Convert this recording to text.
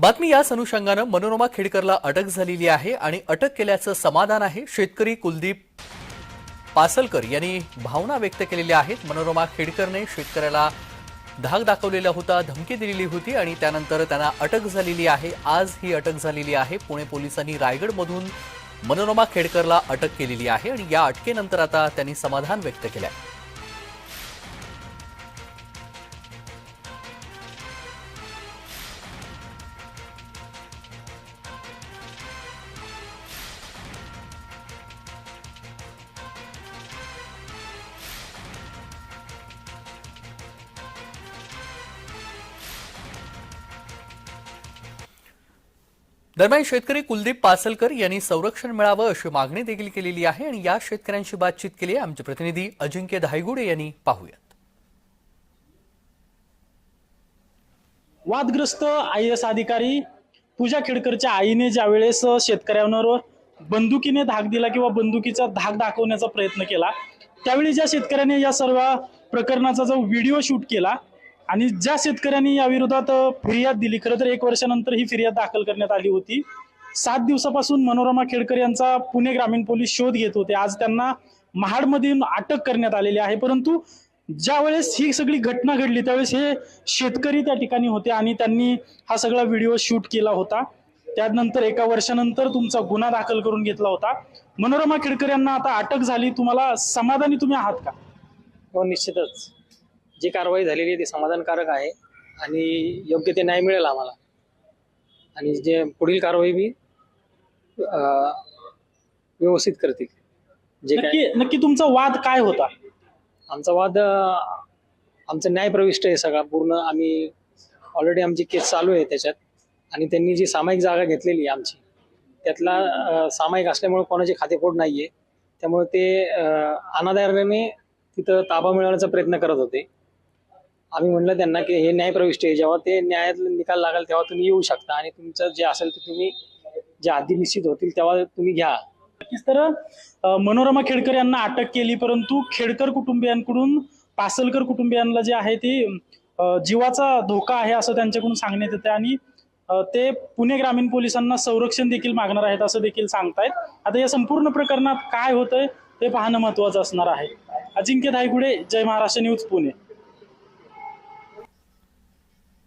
बातमी याच अनुषंगानं मनोरमा खेडकरला अटक झालेली आहे आणि अटक केल्याचं समाधान आहे शेतकरी कुलदीप पासलकर यांनी भावना व्यक्त केलेल्या आहेत. मनोरमा खेडकरने शेतकऱ्याला धाक दाखवलेला होता धमकी दिलेली होती आणि त्यानंतर त्यांना अटक झालेली आहे. आज ही अटक झालेली आहे. पुणे पोलिसांनी रायगडमधून मनोरमा खेडकरला अटक केलेली आहे आणि या अटकेनंतर आता त्यांनी समाधान व्यक्त केलं आहे दरम्यान शेतकरी कुलदीप पासलकर यांनी संरक्षण मिळावं अशी मागणी देखील केलेली आहे आणि या शेतकऱ्यांशी बातचीत केली आहे आमचे प्रतिनिधी अजिंक्य धायगुडे यांनी पाहूयात. वादग्रस्त आय एस अधिकारी पूजा खेडकरच्या आईने ज्यावेळेस शेतकऱ्यांवर बंदुकीने धाक दिला किंवा बंदुकीचा धाक दाखवण्याचा प्रयत्न केला त्यावेळी ज्या शेतकऱ्याने या सर्व प्रकरणाचा जो व्हिडिओ शूट केला आणि ज्या शेतकऱ्यांनी या विरोधात फिर्याद दिली खरं तर एक वर्षानंतर ही फिर्याद दाखल करण्यात आली होती. सात दिवसापासून मनोरमा खेडकर यांचा पुणे ग्रामीण पोलीस शोध घेत होते. आज त्यांना महाडमधून अटक करण्यात आलेली आहे. परंतु ज्या वेळेस ही सगळी घटना घडली त्यावेळेस हे शेतकरी त्या ठिकाणी होते आणि त्यांनी हा सगळा व्हिडिओ शूट केला होता. त्यानंतर एका वर्षानंतर तुमचा गुन्हा दाखल करून घेतला होता. मनोरमा खेडकर यांना आता अटक झाली. तुम्हाला समाधानी तुम्ही आहात का? हो निश्चितच. जी कारवाई झालेली आहे ती समाधानकारक आहे आणि योग्य ते न्याय मिळेल आम्हाला. आणि जे पुढील कारवाई बी अं, व्यवस्थित करतील. जे काय नक्की नक्की तुमचा वाद काय होता? आमचा वाद आमचं न्याय प्रविष्ट आहे सगळा पूर्ण आम्ही ऑलरेडी आमची केस चालू आहे त्याच्यात. आणि त्यांनी जी सामायिक जागा घेतलेली आहे आमची त्यातला सामायिक असल्यामुळे कोणाचे खातेफोड नाही आहे त्यामुळे ते अं, अनादाराने तिथं ताबा मिळवण्याचा प्रयत्न करत होते. आम्ही म्हणलं त्यांना की हे न्याय प्रविष्ट आहे. जेव्हा ते न्यायात निकाल लागेल तेव्हा तुम्ही येऊ शकता आणि तुमचं जे असेल ते तुम्ही जे आधी निश्चित होतील तेव्हा तुम्ही घ्या. नक्कीच तर मनोरमा खेडकर यांना अटक केली परंतु खेडकर कुटुंबियांकडून पासलकर कुटुंबियांना जे आहे ते जीवाचा धोका आहे असं त्यांच्याकडून सांगण्यात येते आणि ते पुणे ग्रामीण पोलिसांना संरक्षण देखील मागणार आहेत असं देखील सांगतायत. आता या संपूर्ण प्रकरणात काय होतंय ते पाहणं महत्वाचं असणार आहे. अजिंक्य धायगुडे जय महाराष्ट्र न्यूज पुणे.